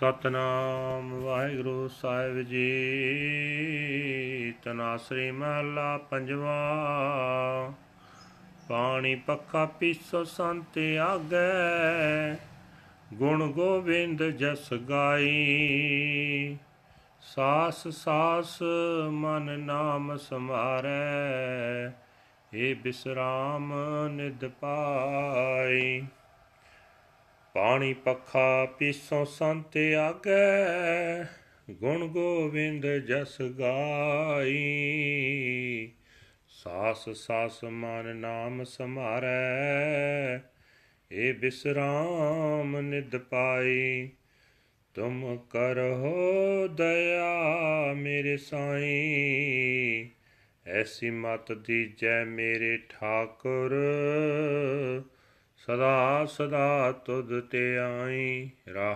ਸਤਨਾਮ ਵਾਹਿਗੁਰੂ ਸਾਹਿਬ ਜੀ। ਤਨਾਸਰੀ ਮਹਲਾ ਪੰਜਵਾ। ਪਾਣੀ ਪੱਖਾ ਪੀਸੋ ਸੰਤ ਆਗੈ। ਗੁਣ ਗੋਬਿੰਦ ਜਸ ਗਾਈ। ਸਾਸ ਸਾਸ ਮਨ ਨਾਮ ਸਮਾਰੈ। ਏ ਬਿਸਰਾਮ ਨਿਦ ਪਾਈ। ਪਾਣੀ ਪੱਖਾ ਪੀਸੋਂ ਸੰਤ ਆਗੈ, ਗੁਣ ਗੋਬਿੰਦ ਜਸ ਗਾਈ। ਸਾਸ ਸਾਸ ਮਨ ਨਾਮ ਸਮਾਰੈ, ਏ ਬਿਸਰਾਮ ਨਿਦ ਪਾਈ। ਤੁਮ ਕਰੋ ਦਇਆ ਮੇਰੇ ਸਾਈਂ, ਐਸੀ ਮਤ ਦੀਜੈ ਮੇਰੇ ਠਾਕੁਰ। ਸਦਾ ਸਦਾ ਤੁਧ ਤੇ ਆਈ ਰਾਹ